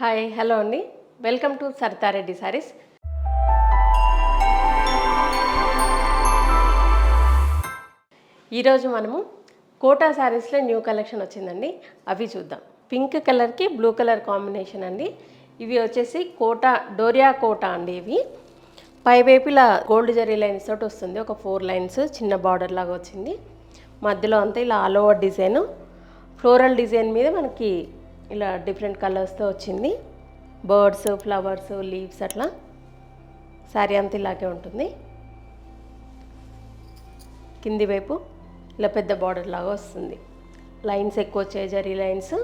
Hi hello అండి. Welcome to Saritha Reddy sarees. ఈరోజు మనము కోటా శారీస్లో న్యూ కలెక్షన్ వచ్చిందండి. అవి చూద్దాం. పింక్ కలర్కి బ్లూ కలర్ కాంబినేషన్ అండి. ఇవి వచ్చేసి కోటా డోరియా కోటా అండి ఇవి. పైవైపు ఇలా గోల్డ్ జరీ లైన్స్ తోటి వస్తుంది. ఒక ఫోర్ లైన్స్ చిన్న బార్డర్ లాగా వచ్చింది. మధ్యలో అంతా ఇలా all over design. Floral design మీద మనకి ఇలా డిఫరెంట్ కలర్స్తో వచ్చింది. బర్డ్స్ ఫ్లవర్స్ లీవ్స్ అట్లా. శారీ అంతా ఇలాగే ఉంటుంది. కింది వైపు ఇలా పెద్ద బార్డర్ లాగా వస్తుంది. లైన్స్ ఎక్కువ వచ్చాయి జరీ లైన్స్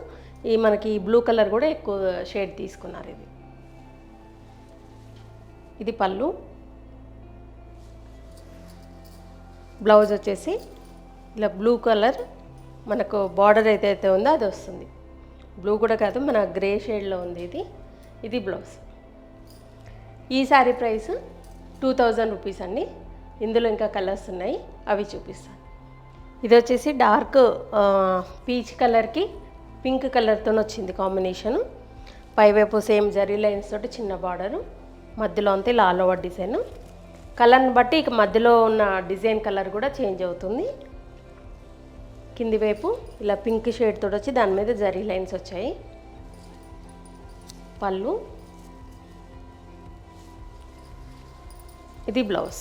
ఈ మనకి బ్లూ కలర్ కూడా ఎక్కువ షేడ్ తీసుకున్నారు ఇది. ఇది పళ్ళు. బ్లౌజ్ వచ్చేసి ఇలా బ్లూ కలర్ మనకు బార్డర్ ఏదైతే ఉందో అది వస్తుంది. బ్లూ కూడా కాదు మన గ్రే షేడ్లో ఉంది ఇది. ఇది బ్లౌజ్. ఈ saree price two thousand rupees అండి. ఇందులో ఇంకా కలర్స్ ఉన్నాయి అవి చూపిస్తాను. ఇది వచ్చేసి డార్క్ పీచ్ కలర్కి పింక్ కలర్తో వచ్చింది కాంబినేషను. పైవైపు సేమ్ జరీ లైన్స్ తోటి చిన్న బార్డరు మధ్యలో అంతా ఇలా ఆల్ ఓవర్ డిజైన్. కలర్ని బట్టి ఇక మధ్యలో ఉన్న డిజైన్ కలర్ కూడా చేంజ్ అవుతుంది. కింది వైపు ఇలా పింక్ షేడ్ తోటి వచ్చి దాని మీద జరీ లైన్స్ వచ్చాయి. పళ్ళు. ఇది బ్లౌజ్.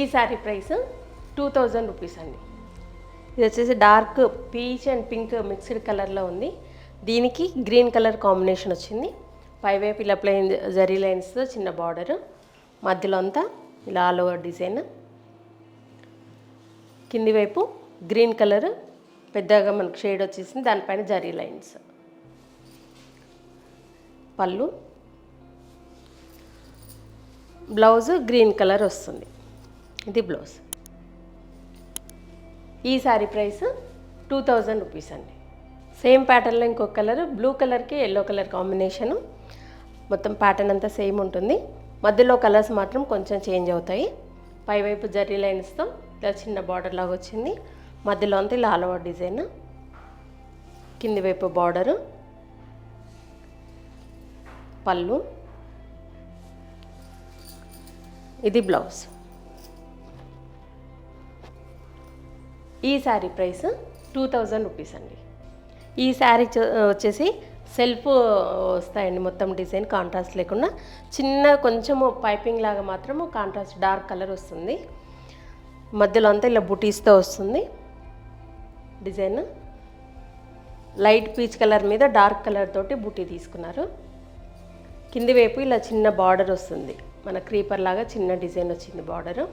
ఈ saree price two thousand rupees అండి. ఇది వచ్చేసి dark peach and pink mixed కలర్లో ఉంది. దీనికి గ్రీన్ కలర్ కాంబినేషన్ వచ్చింది. పైవైపు ఇలా ప్లెయిన్ జరీ లైన్స్తో చిన్న బార్డర్. మధ్యలో అంతా ఇలా ఆల్ ఓవర్ డిజైన్. కింది వైపు గ్రీన్ కలర్ పెద్దగా మనకు షేడ్ వచ్చేసింది. దానిపైన జరీ లైన్స్. పళ్ళు. బ్లౌజ్ గ్రీన్ కలర్ వస్తుంది. ఇది బ్లౌజ్. ఈ saree price two thousand rupees అండి. సేమ్ ప్యాటర్న్లో ఇంకొక కలర్ బ్లూ కలర్కి ఎల్లో కలర్ కాంబినేషను మొత్తం ప్యాటర్న్ అంతా సేమ్ ఉంటుంది. మధ్యలో కలర్స్ మాత్రం కొంచెం చేంజ్ అవుతాయి. పైవైపు జరీ లైన్స్తో ఇలా చిన్న బార్డర్ లాగా వచ్చింది. మధ్యలో అంతా ఇలా ఆల్ డిజైన్. కింది వైపు బార్డరు. పళ్ళు. ఇది బ్లౌజ్. ఈ saree price two thousand rupees అండి. ఈ శారీ వచ్చేసి సెల్ఫ్ వస్తాయండి మొత్తం డిజైన్ కాంట్రాస్ట్ లేకుండా. చిన్న కొంచెము పైపింగ్ లాగా మాత్రము కాంట్రాస్ట్ డార్క్ కలర్ వస్తుంది. మధ్యలో అంతా ఇలా బుటీస్తో వస్తుంది. డిజైన్. లైట్ పీచ్ కలర్ మీద డార్క్ కలర్ తోటి బుటీ తీసుకున్నారు. కింది వైపు ఇలా చిన్న బార్డర్ వస్తుంది. మన క్రీపర్ లాగా చిన్న డిజైన్ వచ్చింది బార్డర్.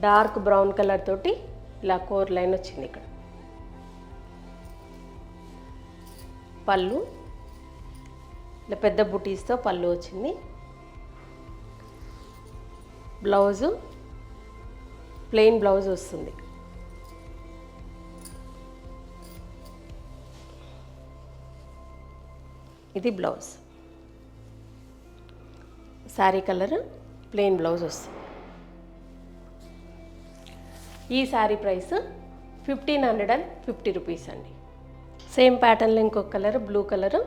డార్క్ బ్రౌన్ కలర్ తోటి ఇలా కోర్ లైన్ వచ్చింది ఇక్కడ. పళ్ళు. ఇలా పెద్ద బుటీస్తో పళ్ళు వచ్చింది. బ్లౌజు. ప్లెయిన్ బ్లౌజ్ వస్తుంది. ఇది blouse. Saree colour plain blouse వస్తుంది. ఈ saree price fifteen hundred and fifty rupees అండి. సేమ్ ప్యాటర్న్లో ఇంకొక కలర్ బ్లూ కలర్.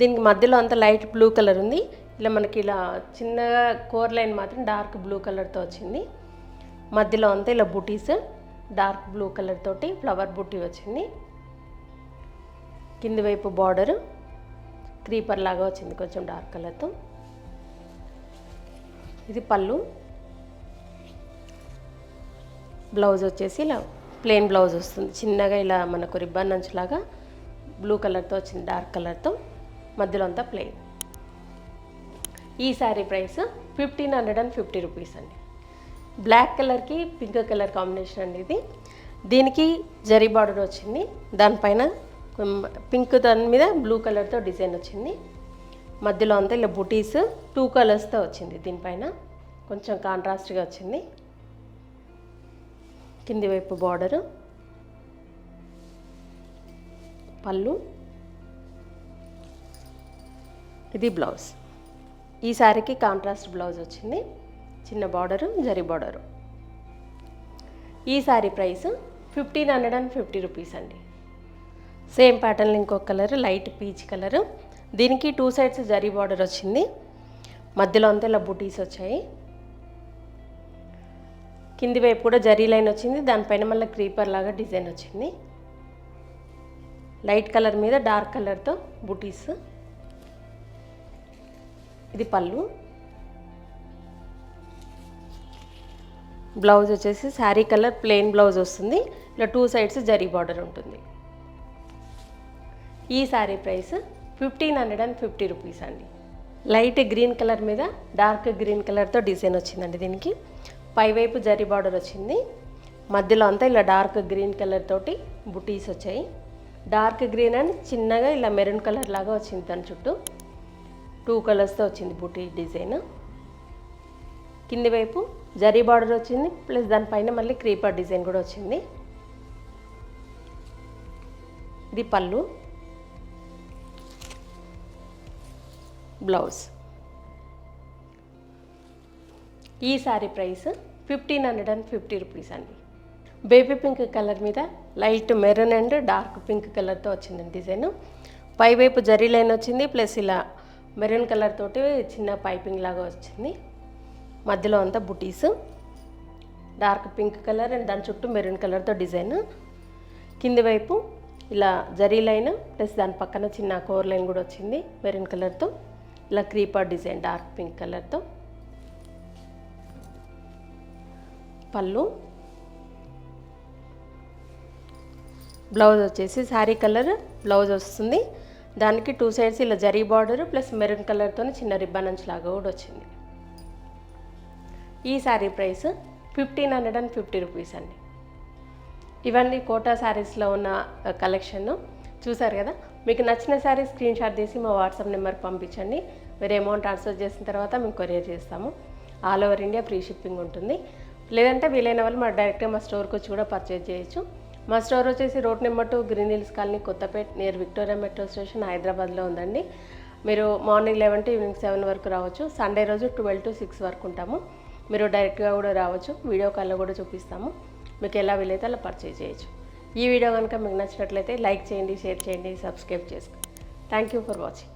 దీనికి మధ్యలో అంత లైట్ బ్లూ కలర్ ఉంది. ఇలా మనకి ఇలా చిన్నగా కోర్ లైన్ మాత్రం డార్క్ బ్లూ కలర్తో వచ్చింది. మధ్యలో అంతా ఇలా బుటీస్ డార్క్ బ్లూ కలర్ తోటి ఫ్లవర్ బుటీ వచ్చింది. కింది వైపు బార్డర్ క్రీపర్ లాగా వచ్చింది కొంచెం డార్క్ కలర్తో ఇది పళ్ళు. బ్లౌజ్ వచ్చేసి ఇలా ప్లెయిన్ బ్లౌజ్ వస్తుంది. చిన్నగా ఇలా మనకు రిబ్బన్ అంచులాగా బ్లూ కలర్తో వచ్చింది డార్క్ కలర్తో మధ్యలో అంతా ప్లెయిన్ ఈ saree price fifteen hundred and fifty rupees అండి. బ్లాక్ కలర్కి పింక్ కలర్ కాంబినేషన్ అండి ఇది. దీనికి జరీ బార్డర్ వచ్చింది. దానిపైన పింక్ దాని మీద బ్లూ కలర్తో డిజైన్ వచ్చింది. మధ్యలో అంతా ఇలా బుటీస్ టూ కలర్స్తో వచ్చింది దీనిపైన. కొంచెం కాంట్రాస్ట్గా వచ్చింది. కింది వైపు బార్డరు. పళ్ళు. ఇది బ్లౌజ్. ఈ శారీకి కాంట్రాస్ట్ బ్లౌజ్ వచ్చింది. చిన్న బార్డరు జరీ బార్డరు. ఈ saree price fifteen hundred and fifty rupees అండి. సేమ్ ప్యాటర్న్ ఇంకొక కలర్ లైట్ పీచ్ కలరు. దీనికి టూ సైడ్స్ జరీ బార్డర్ వచ్చింది. మధ్యలో అంతా ఇలా బుటీస్ వచ్చాయి. కింది వైపు కూడా జరీ లైన్ వచ్చింది. దానిపైన మళ్ళీ క్రీపర్ లాగా డిజైన్ వచ్చింది. లైట్ కలర్ మీద డార్క్ కలర్తో బుటీస్. ఇది పళ్ళు. బ్లౌజ్ వచ్చేసి శారీ కలర్ ప్లెయిన్ బ్లౌజ్ వస్తుంది. ఇలా టూ సైడ్స్ జరీ బార్డర్ ఉంటుంది. ఈ saree price fifteen hundred and fifty rupees అండి. లైట్ గ్రీన్ కలర్ మీద డార్క్ గ్రీన్ కలర్తో డిజైన్ వచ్చిందండి దీనికి. పైవైపు జరీ బార్డర్ వచ్చింది. మధ్యలో అంతా ఇలా డార్క్ గ్రీన్ కలర్ తోటి బుటీస్ వచ్చాయి. డార్క్ గ్రీన్ అండ్ చిన్నగా ఇలా మెరూన్ కలర్ లాగా వచ్చింది దాని చుట్టూ. టూ కలర్స్తో వచ్చింది బుటీ డిజైన్. కింది వైపు జరీ బార్డర్ వచ్చింది ప్లస్ దానిపైన మళ్ళీ క్రీపర్ డిజైన్ కూడా వచ్చింది. ఇది పళ్ళు. బ్లౌజ్. ఈ saree price fifteen hundred and fifty rupees అండి. బేబీ పింక్ కలర్ మీద light maroon and dark pink కలర్తో వచ్చింది డిజైన్. పైవైపు జరీ లైన్ వచ్చింది ప్లస్ ఇలా మెరూన్ కలర్ తోటి చిన్న పైపింగ్ లాగా వచ్చింది. మధ్యలో అంతా బుటీస్. డార్క్ పింక్ కలర్ అండ్ దాని చుట్టూ మెరూన్ కలర్తో డిజైన్. కింది వైపు ఇలా జరీ లైన్ ప్లస్ దాని పక్కన చిన్న కోర్ లైన్ కూడా వచ్చింది మెరూన్ కలర్తో. ఇలా క్రీపర్ డిజైన్ డార్క్ పింక్ కలర్తో. పళ్ళు. బ్లౌజ్ వచ్చేసి శారీ కలర్ బ్లౌజ్ వస్తుంది. దానికి టూ సైడ్స్ ఇలా జరీ బార్డర్ ప్లస్ మెరూన్ కలర్తో చిన్న రిబ్బన్ అంచు లాగా కూడా వచ్చింది. ఈ saree price fifteen hundred and fifty rupees అండి. ఇవన్నీ కోటా శారీస్లో ఉన్న కలెక్షన్ చూసారు కదా? మీకు నచ్చిన శారీ స్క్రీన్ షాట్ తీసి మా వాట్సాప్ నెంబర్కి పంపించండి. మీరు అమౌంట్ ట్రాన్స్ఫర్ చేసిన తర్వాత మేము కొరియర్ చేస్తాము. All over India free shipping ఉంటుంది. లేదంటే వీలైన వాళ్ళు మా డైరెక్ట్గా మా స్టోర్కి వచ్చి కూడా పర్చేజ్ చేయొచ్చు. మా స్టోర్ వచ్చేసి road number two green hills colony Kothapet near Victoria metro station హైదరాబాద్లో ఉందండి. మీరు morning eleven to evening seven వరకు రావచ్చు. సండే రోజు ట్వెల్వ్ టు సిక్స్ వరకు ఉంటాము. మీరు డైరెక్ట్గా కూడా రావచ్చు. వీడియో కాల్లో కూడా చూపిస్తాము. మీకు ఎలా వీలైతే అలా పర్చేజ్ చేయొచ్చు. ఈ వీడియో కనుక మీకు నచ్చినట్లయితే లైక్ చేయండి షేర్ చేయండి సబ్స్క్రైబ్ చేసుకోండి. Thank you for watching